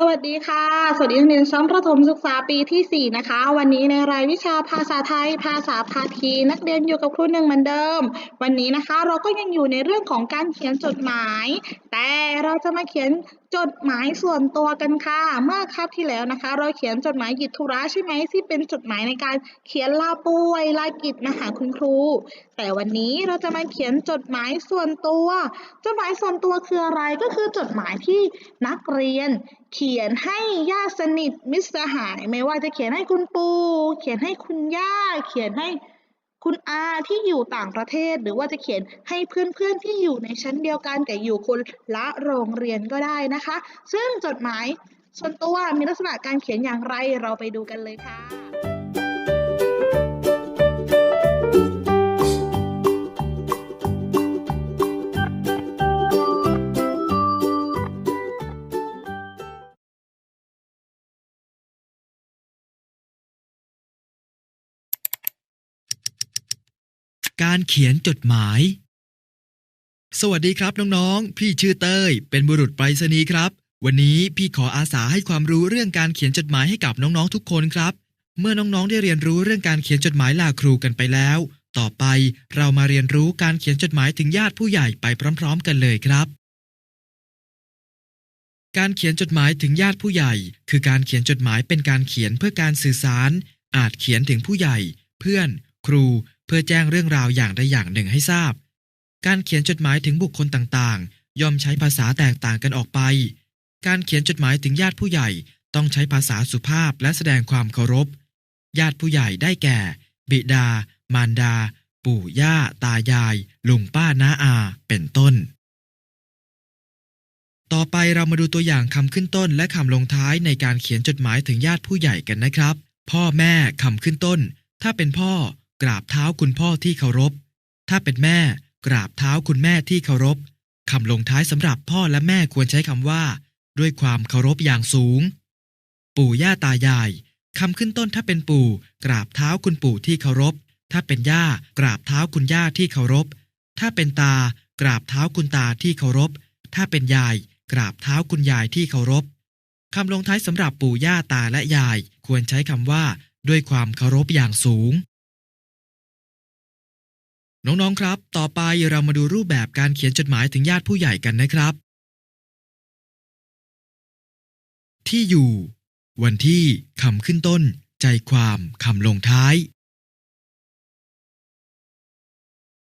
สวัสดีค่ะ สวัสดีนักเรียนชั้นประถมศึกษาปีที่ 4 นะคะ วันนี้ในรายวิชาภาษาไทย ภาษาพาทีนักเรียนอยู่กับครูหนึ่งเหมือนเดิม วันนี้นะคะ เราก็ยังอยู่ในเรื่องของการเขียนจดหมาย แต่เราจะมาเขียน จดหมายส่วนตัวกันค่ะ เมื่อคาบที่แล้วนะคะ เราเขียนจดหมายกิจธุระใช่ไหมที่เป็นจดหมายในการเขียนลาป่วยลากิจมาหาคุณครู แต่วันนี้เราจะมาเขียนจดหมายส่วนตัว จดหมายส่วนตัวคืออะไรก็คือจดหมายที่นักเรียน เขียนให้ญาติสนิทมิตรสหาย ไม่ว่าจะเขียนให้คุณปู่เขียนให้คุณย่าเขียนให้ คุณอาที่อยู่ต่างประเทศหรือว่าจะเขียนให้เพื่อนๆที่อยู่ในชั้นเดียวกันแต่อยู่คนละโรงเรียนก็ได้นะคะ ซึ่งจดหมายส่วนตัวมีลักษณะการเขียนอย่างไรเราไปดูกันเลยค่ะ การเขียนจดหมาย สวัสดีครับน้องๆ พี่ชื่อเต้ย เป็นบุรุษไปรษณีย์ครับ วันนี้พี่ขออาสาให้ความรู้เรื่องการเขียนจดหมายให้กับน้องๆทุกคนครับ เมื่อน้องๆได้เรียนรู้เรื่องการเขียนจดหมายลาครูกันไปแล้ว ต่อไปเรามาเรียนรู้การเขียนจดหมายถึงญาติผู้ใหญ่ไปพร้อม ๆ กันเลยครับการเขียนจดหมายถึงญาติผู้ใหญ่ คือการเขียนจดหมายเป็นการเขียนเพื่อการสื่อสาร อาจเขียนถึงผู้ใหญ่ เพื่อน ครูเพื่อแจ้งเรื่องราวอย่างใดอย่างหนึ่งให้ทราบ การเขียนจดหมายถึงบุคคลต่างๆ ย่อมใช้ภาษาแตกต่างกันออกไป การเขียนจดหมายถึงญาติผู้ใหญ่ต้องใช้ภาษาสุภาพและแสดงความเคารพ ญาติผู้ใหญ่ได้แก่ บิดา มารดา ปู่ย่า ตายาย ลุงป้าน้าอา เป็นต้น ต่อไปเรามาดูตัวอย่างคำขึ้นต้นและคำลงท้ายในการเขียนจดหมายถึงญาติผู้ใหญ่กันนะครับ พ่อแม่คำขึ้นต้น ถ้าเป็นพ่อ กราบเท้าคุณพ่อที่เคารพ ถ้าเป็นแม่ กราบเท้าคุณแม่ที่เคารพคำลงท้ายสำหรับพ่อและแม่ควรใช้คำว่า ด้วยความเคารพอย่างสูง ปู่ย่าตายายคำขึ้นต้นถ้าเป็นปู่ กราบเท้าคุณปู่ที่เคารพ ถ้าเป็นย่า กราบเท้าคุณย่าที่เคารพ ถ้าเป็นตา กราบเท้าคุณตาที่เคารพ ถ้าเป็นยาย กราบเท้าคุณยายที่เคารพคำลงท้ายสำหรับปู่ย่าตาและยาย ควรใช้คำว่า ด้วยความเคารพอย่างสูง น้องๆครับ ต่อไปเรามาดูรูปแบบการเขียนจดหมายถึงญาติผู้ใหญ่กันนะครับ ที่อยู่ วันที่คำขึ้นต้น ใจความคำลงท้าย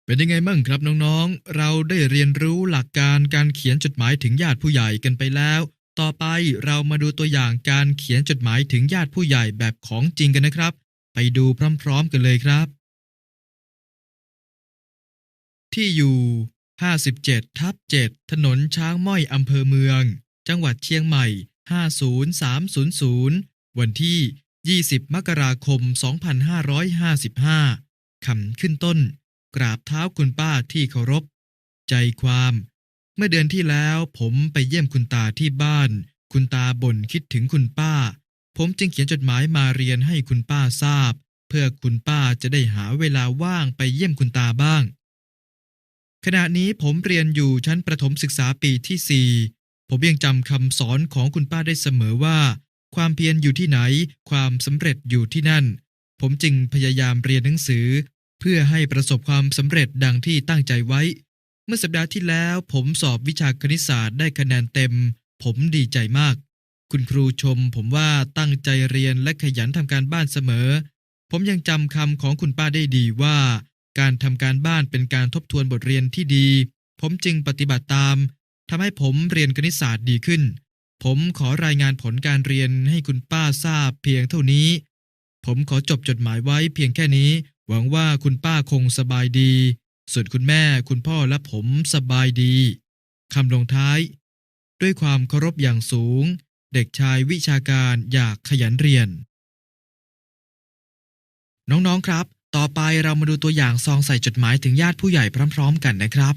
เป็นยังไงบ้างครับน้องๆ เราได้เรียนรู้หลักการการเขียนจดหมายถึงญาติผู้ใหญ่กันไปแล้ว ต่อไปเรามาดูตัวอย่างการเขียนจดหมายถึงญาติผู้ใหญ่แบบของจริงกันนะครับ ไปดูพร้อม ๆ กันเลยครับ ที่อยู่ 57 ทับ 7 ถนนช้างม้อยอำเภอเมือง จังหวัดเชียงใหม่ 50300 วันที่ 20 มกราคม 2555 คำขึ้นต้น กราบเท้าคุณป้าที่เคารพ ใจความ เมื่อเดือนที่แล้วผมไปเยี่ยมคุณตาที่บ้าน คุณตาบ่นคิดถึงคุณป้า ผมจึงเขียนจดหมายมาเรียนให้คุณป้าทราบ เพื่อคุณป้าจะได้หาเวลาว่างไปเยี่ยมคุณตาบ้าง ขณะนี้ผมเรียนอยู่ชั้นประถมศึกษาปีที่ 4 ผมยังจำคำสอนของคุณป้าได้เสมอว่า ความเพียรอยู่ที่ไหน ความสำเร็จอยู่ที่นั่น ผมจึงพยายามเรียนหนังสือ เพื่อให้ประสบความสำเร็จดังที่ตั้งใจไว้ เมื่อสัปดาห์ที่แล้วผมสอบวิชาคณิตศาสตร์ได้คะแนนเต็ม ผมดีใจมาก คุณครูชม ผมว่าตั้งใจเรียนและขยันทำการบ้านเสมอ ผมยังจำคำของคุณป้าได้ดีว่า การทำการบ้านเป็นการทบทวนบทเรียนที่ดี ผมจึงปฏิบัติตามทำให้ผมเรียนคณิตศาสตร์ดีขึ้น ผมขอรายงานผลการเรียนให้คุณป้าทราบเพียงเท่านี้ ผมขอจบจดหมายไว้เพียงแค่นี้ หวังว่าคุณป้าคงสบายดี ส่วนคุณแม่คุณพ่อและผมสบายดีคำลงท้าย ด้วยความเคารพอย่างสูง เด็กชายวิชาการอยากขยันเรียน น้องๆครับ ต่อไปเรามาดูตัวอย่างซองใส่จดหมายถึงญาติผู้ใหญ่พร้อม ๆ กันนะครับ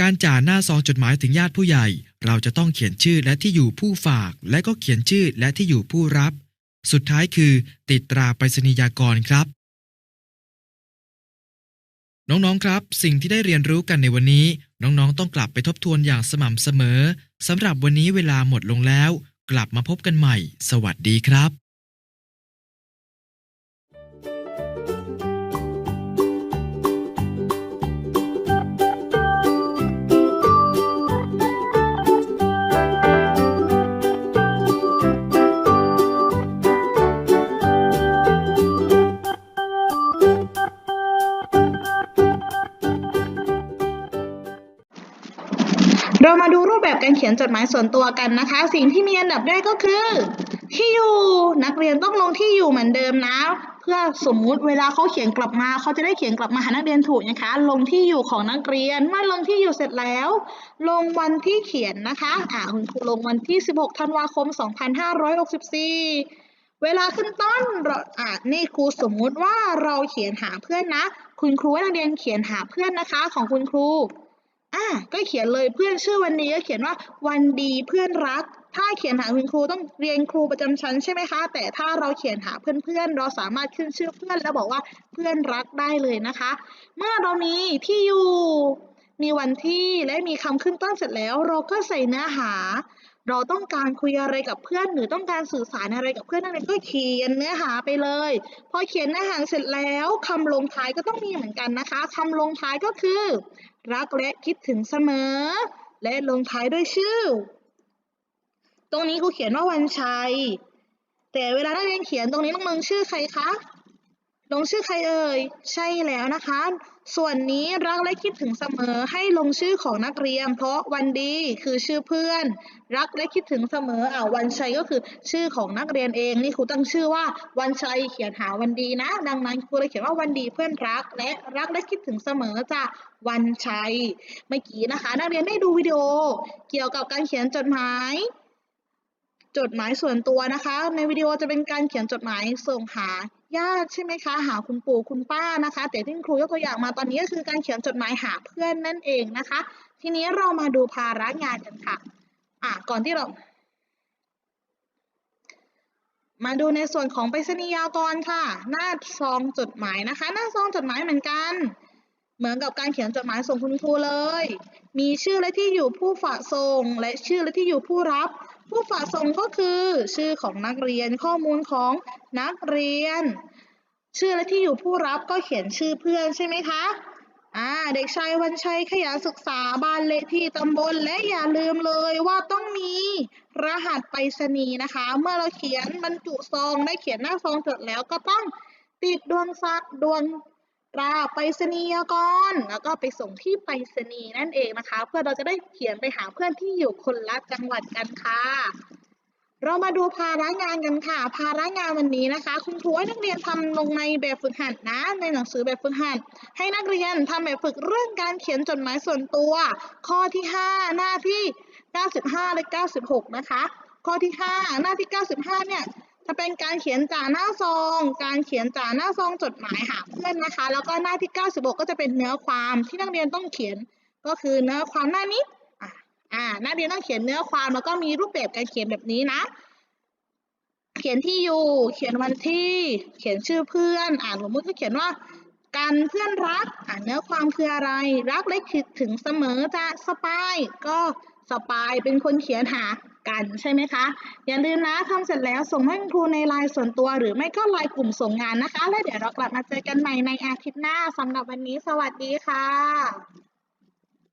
การจ่าหน้าซองจดหมายถึงญาติผู้ใหญ่ เราจะต้องเขียนชื่อและที่อยู่ผู้ฝาก และก็เขียนชื่อและที่อยู่ผู้รับ สุดท้ายคือ ติดตราไปรษณียากรครับ น้องๆครับ สิ่งที่ได้เรียนรู้กันในวันนี้ น้องๆต้องกลับไปทบทวนอย่างสม่ำเสมอสำหรับวันนี้เวลาหมดลงแล้ว กลับมาพบกันใหม่ สวัสดีครับ การเขียนจดหมายส่วนตัวกันนะคะ สิ่งที่มีอันดับแรกก็คือ ที่อยู่นักเรียนต้องลงที่อยู่เหมือนเดิมนะ เพื่อสมมุติเวลาเขาเขียนกลับมาเขาจะได้เขียนกลับมาหานักเรียนถูกนะคะ ลงที่อยู่ของนักเรียนเมื่อลงที่อยู่เสร็จแล้ว ลงวันที่เขียนนะคะอ่าคุณครูลงวันที่ 16ธันวาคม 2564เวลาขึ้นต้นเราอ่านี่ครูสมมุติว่าเราเขียนหาเพื่อนนะ คุณครูให้นักเรียนเขียนหาเพื่อนนะคะ ของคุณครู อะก็เขียนเลยเพื่อนชื่อวันดีก็เขียนว่าวันดีเพื่อนรัก ถ้าเขียนหาคุณครูต้องเรียนครูประจำชั้นใช่ไหมคะ แต่ถ้าเราเขียนหาเพื่อนๆ เราสามารถขึ้นชื่อเพื่อนแล้วบอกว่าเพื่อนรักได้เลยนะคะ เมื่อเรามีที่อยู่ มีวันที่และมีคำขึ้นต้นเสร็จแล้ว เราก็ใส่เนื้อหา เราต้องการคุยอะไรกับเพื่อน หรือต้องการสื่อสารอะไรกับเพื่อนนั่นเองก็เขียนเนื้อหาไปเลย พอเขียนเนื้อหาเสร็จแล้วคำลงท้ายก็ต้องมีเหมือนกันนะคะคำลงท้ายก็คือ รักและคิดถึงเสมอ และลงท้ายด้วยชื่อ ตรงนี้ครูเขียนว่าวันชัย แต่เวลานักเรียนเขียนตรงนี้ต้องลงชื่อใครคะ ลงชื่อใครเอ่ย ใช่แล้วนะคะ ส่วนนี้รักและคิดถึงเสมอให้ลงชื่อของนักเรียน เพราะวันดีคือชื่อเพื่อน รักและคิดถึงเสมออ่าวันชัยก็คือชื่อของนักเรียนเองนี่ครูตั้งชื่อว่าวันชัยเขียนหาวันดีนะ ดังนั้นครูเลยเขียนว่าวันดีเพื่อนรัก และรักและคิดถึงเสมอจะวันชัยเมื่อกี้นะคะ นักเรียนได้ดูวิดีโอ เกี่ยวกับการเขียนจดหมาย จดหมายส่วนตัวนะคะ ในวิดีโอจะเป็นการเขียนจดหมายส่งหาญาติใช่ไหมคะ หาคุณปู่คุณป้านะคะ แต่ที่ครูยกตัวอย่างมาตอนนี้ก็คือการเขียนจดหมายหาเพื่อนนั่นเองนะคะ ทีนี้เรามาดูภาระงานกันค่ะอะก่อนที่เรา มาดูในส่วนของไปรษณียากรค่ะ หน้าซองจดหมายนะคะ หน้าซองจดหมายเหมือนกันเหมือนกับการเขียนจดหมายส่งคุณครูเลย มีชื่อและที่อยู่ผู้ฝากส่ง และชื่อและที่อยู่ผู้รับ ผู้ฝากส่งก็คือชื่อของนักเรียนข้อมูลของนักเรียน ชื่อและที่อยู่ผู้รับก็เขียนชื่อเพื่อนใช่ไหมคะอ่าเด็กชายวันชัยขยันศึกษาบ้านเลขที่ตำบลและอย่าลืมเลยว่าต้องมีรหัสไปรษณีย์นะคะ เมื่อเราเขียนบรรจุซองได้เขียนหน้าซองเสร็จแล้วก็ต้องติดดวงซักดวง ตราไปรษณียกร แล้วก็ไปส่งที่ไปรษณีย์นั่นเองนะคะ เพื่อเราจะได้เขียนไปหาเพื่อนที่อยู่คนละจังหวัดกันค่ะ เรามาดูภาระงานกันค่ะ ภาระงานวันนี้นะคะ คุณครูให้นักเรียนทำลงในแบบฝึกหัดนะ ในหนังสือแบบฝึกหัดให้นักเรียนทำแบบฝึกเรื่องการเขียนจดหมายส่วนตัว ข้อที่ 5 หน้าที่ 95 และ 96 นะคะ ข้อที่ 5 หน้าที่ 95 เนี่ย จะเป็นการเขียนจ่าหน้าซอง การเขียนจ่าหน้าซองจดหมายหาเพื่อนนะคะ แล้วก็หน้าที่ 96 ก็จะเป็นเนื้อความที่นักเรียนต้องเขียนก็คือเนื้อความหน้านี้อ่อ่านักเรียนต้องเขียนเนื้อความแล้วก็มีรูปแบบการเขียนแบบนี้นะ เขียนที่อยู่ เขียนวันที่ เขียนชื่อเพื่อน อ่านสมมติก็เขียนว่ากันเพื่อนรัก อ่านเนื้อความคืออะไร รักและคิดถึงเสมอจะสปายก็สปายเป็นคนเขียนหา กันใช่ไหมคะ อย่าลืมนะทำเสร็จแล้วส่งให้ครูในไลน์ส่วนตัว หรือไม่ก็ไลน์กลุ่มส่งงานนะคะ แล้วเดี๋ยวเรากลับมาเจอกันใหม่ในอาทิตย์หน้าสำหรับวันนี้ สวัสดีค่ะ